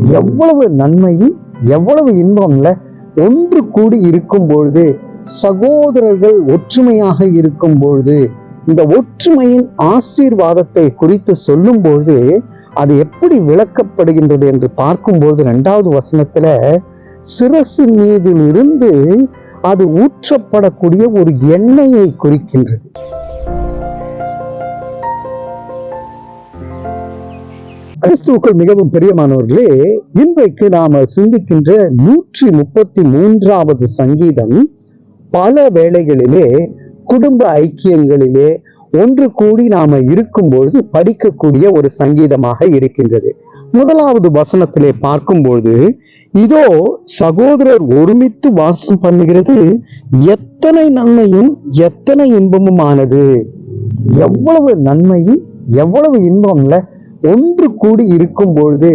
எவ்வளவு நன்மையும் எவ்வளவு இன்பம்ல ஒன்று கூடி இருக்கும் பொழுது சகோதரர்கள் ஒற்றுமையாக இருக்கும் பொழுது இந்த ஒற்றுமையின் ஆசீர்வாதத்தை குறித்து சொல்லும் பொழுது அது எப்படி விளக்கப்படுகின்றது என்று பார்க்கும்போது இரண்டாவது வசனத்துல சிரசு மீதிலிருந்து அது ஊற்றப்படக்கூடிய ஒரு எண்ணெயை குறிக்கின்றது. கிறிஸ்துவுக்குள் மிகவும் பிரியமானவர்களே இன்றைக்கு நாம சிந்திக்கின்ற நூற்றி முப்பத்தி மூன்றாவது சங்கீதம் பல வேளைகளிலே குடும்ப ஐக்கியங்களிலே ஒன்று கூடி நாம இருக்கும்பொழுது படிக்கக்கூடிய ஒரு சங்கீதமாக இருக்கின்றது. முதலாவது வசனத்திலே பார்க்கும்போது இதோ சகோதரர் ஒருமித்து வாசம் பண்ணுகிறது எத்தனை நன்மையும் எத்தனை இன்பமுமானது? எவ்வளவு நன்மையும் எவ்வளவு இன்பம்ல ஒன்று கூடி இருக்கும் பொழுது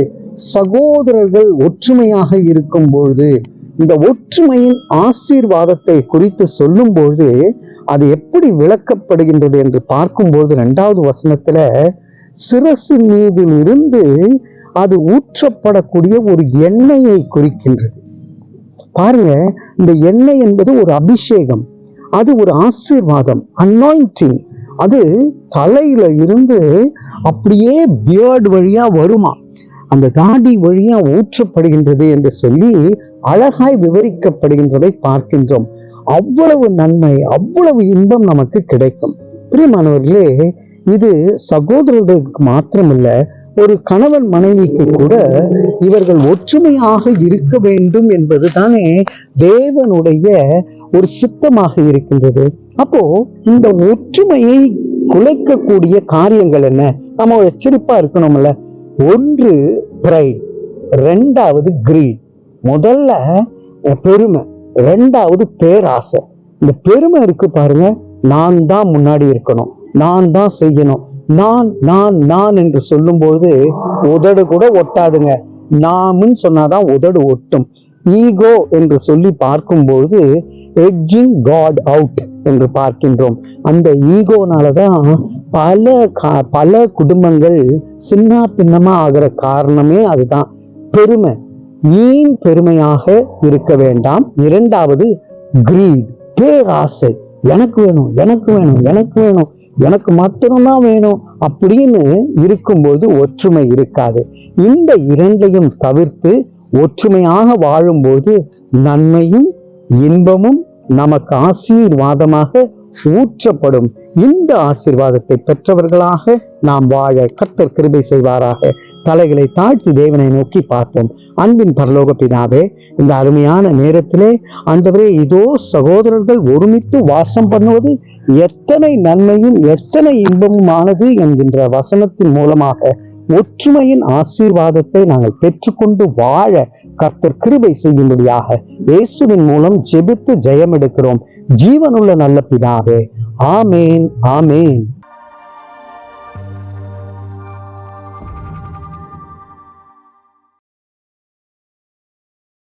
சகோதரர்கள் ஒற்றுமையாக இருக்கும் பொழுது இந்த ஒற்றுமையின் ஆசீர்வாதத்தை குறித்து சொல்லும் பொழுது அது எப்படி விளக்கப்படுகின்றது என்று பார்க்கும்போது ரெண்டாவது வசனத்துல சிரசு மீதில் இருந்து அது ஊற்றப்படக்கூடிய ஒரு எண்ணெயை குறிக்கின்றது. பாருங்க இந்த எண்ணெய் என்பது ஒரு அபிஷேகம் அது ஒரு ஆசீர்வாதம் அனாயிண்டிங் அது தலையில இருந்து அப்படியே பியர்டு வழியா வருமா? அந்த தாடி வழியா ஊற்றப்படுகின்றது என்று சொல்லி அழகாய் விவரிக்கப்படுகின்றதை பார்க்கின்றோம். அவ்வளவு நன்மை அவ்வளவு இன்பம் நமக்கு கிடைக்கும். பிரியமானவர்களே இது சகோதரர்களுக்கு மாத்திரமில்லை ஒரு கணவன் மனைவிக்கு கூட இவர்கள் ஒற்றுமையாக இருக்க வேண்டும் என்பது தானே தேவனுடைய ஒரு சித்தமாக இருக்கின்றது. அப்போ இந்த ஒற்றுமையை குலைக்கக்கூடிய காரியங்கள் என்ன? நம்ம எச்சரிப்பா இருக்கணும்ல. ஒன்று பிரைட் ரெண்டாவது கிரீட் முதல்ல பெருமை ரெண்டாவது பேராசை. இந்த பெருமை இருக்கு பாருங்க நான் தான் முன்னாடி இருக்கணும் நான் தான் செய்யணும். நான் நான் நான் என்று சொல்லும்போது உதடு கூட ஒட்டாதுங்க. நாமுன்னு சொன்னாதான் உதடு ஒட்டும். ஈகோ என்று சொல்லி பார்க்கும்போது எட்ஜிங் காட் அவுட் என்று பார்க்கின்றோம். அந்த ஈகோனாலதான் பல கா- பல குடும்பங்கள் சின்ன பின்னமா ஆகிற காரணமே அதுதான். பெருமை. ஏன் பெருமையாக இருக்க வேண்டாம்? இரண்டாவது கிரீட் பேராசை. எனக்கு வேணும் எனக்கு வேணும் எனக்கு வேணும். எனக்கு மாத்திரம்தான் வேணும் அப்படின்னு இருக்கும்போது ஒற்றுமை இருக்காது. இந்த இரண்டையும் தவிர்த்து ஒற்றுமையாக வாழும்போது நன்மையும் இன்பமும் நமக்கு ஆசீர்வாதமாக ஊற்றப்படும். இந்த ஆசீர்வாதத்தை பெற்றவர்களாக நாம் வாழ கர்த்தர் கிருபை செய்வாராக. தலைகளை தாழ்த்தி தேவனை நோக்கி பார்ப்போம். அன்பின் பரலோக பிதாவே இந்த அருமையான நேரத்திலே ஆண்டவரே இதோ சகோதரர்கள் ஒருமித்து வாசம் பண்ணுவது எத்தனை நன்மையும் எத்தனை இன்பமுமானது என்கின்ற வசனத்தின் மூலமாக ஒற்றுமையின் ஆசீர்வாதத்தை நாங்கள் பெற்றுக்கொண்டு வாழ கர்த்தர் கிருபை செய்யும்படியாக இயேசுவின் மூலம் ஜெபித்து ஜெயம் எடுக்கிறோம் ஜீவனுள்ள நல்ல பிதாவே ஆமேன் ஆமேன்.